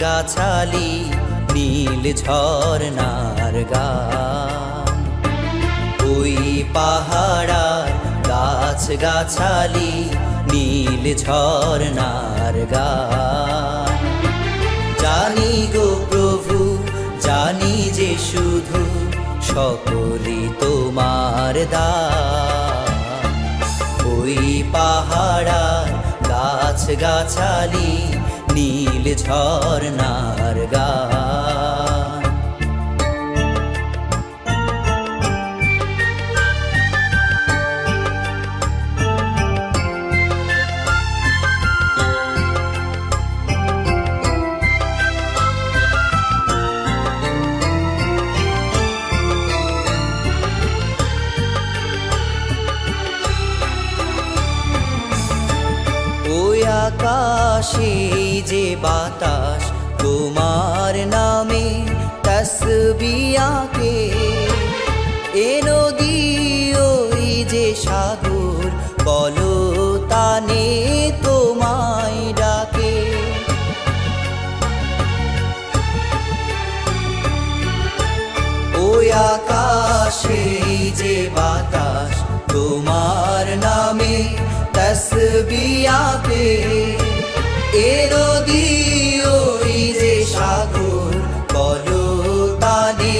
গাছালি, নীল ঝর্ণার গান। ওই পাহাড়ার গাছ গাছালি নীল ঝর্ণার গান। জানি গো প্রভু, জানি যে শুধু সকলি তোমার দান। ওই পাহাড়ার গাছ গাছালি নীল ঝর্ণার গান। আকাশে যে বাতাস তোমার নামে তসবিয়াকে, এ নদী ওই যে সাগর বলো তানে তোমায় ডাকে। ওই আকাশে যে বাতাস তোমার নামে তসবিয়াকে এ নদী ওই যে সাগর, বলো তানে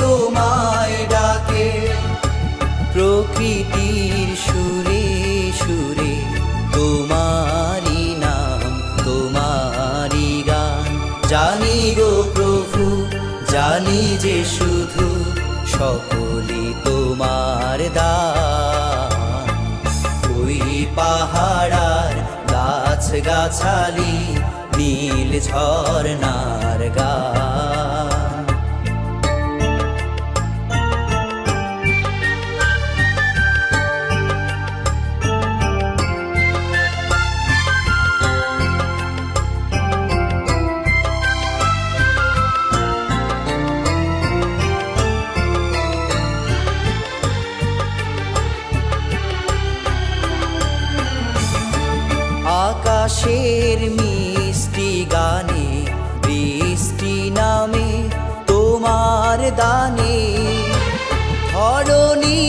তোমায় ডাকে। প্রকৃতির সুরে সুরে তোমারি নাম তোমারি গান। জানি গো প্রভু, জানি যে শুধু সকলি গাছালি নীল ঝর্ণার গান আকাশের মিষ্টি গানে, বৃষ্টি নামে তোমার দানে। ধরণী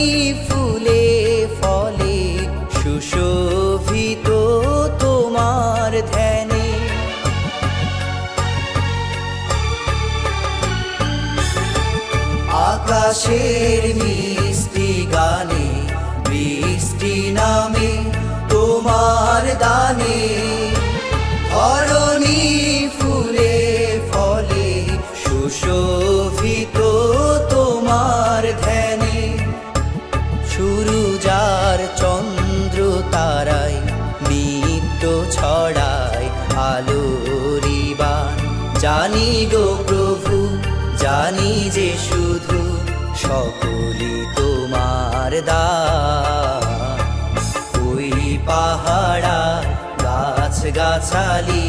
ফুলে ফলে সুশোভিত তোমার ধ্যানে। আকাশের মিষ্টি গানে, বৃষ্টি নামে তোমার দানে। ছড়ায় আলোরিবান জানি গো প্রভু, জানি যে শুধু সকলি তোমার দা ওই পাহাড়া গাছ গাছালি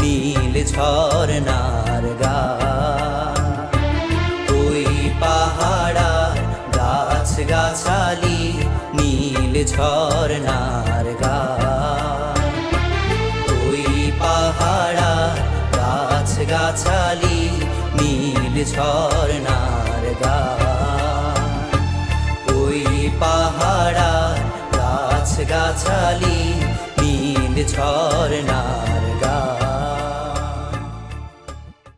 নীল ঝর্ণার গা ওই পাহাড়ার গাছ গাছালি নীল ঝর্ণার গান গাছালি নীল ঝর্ণার গান। ওই পাহাড়ার গাছ গাছালি নীল ঝর্ণার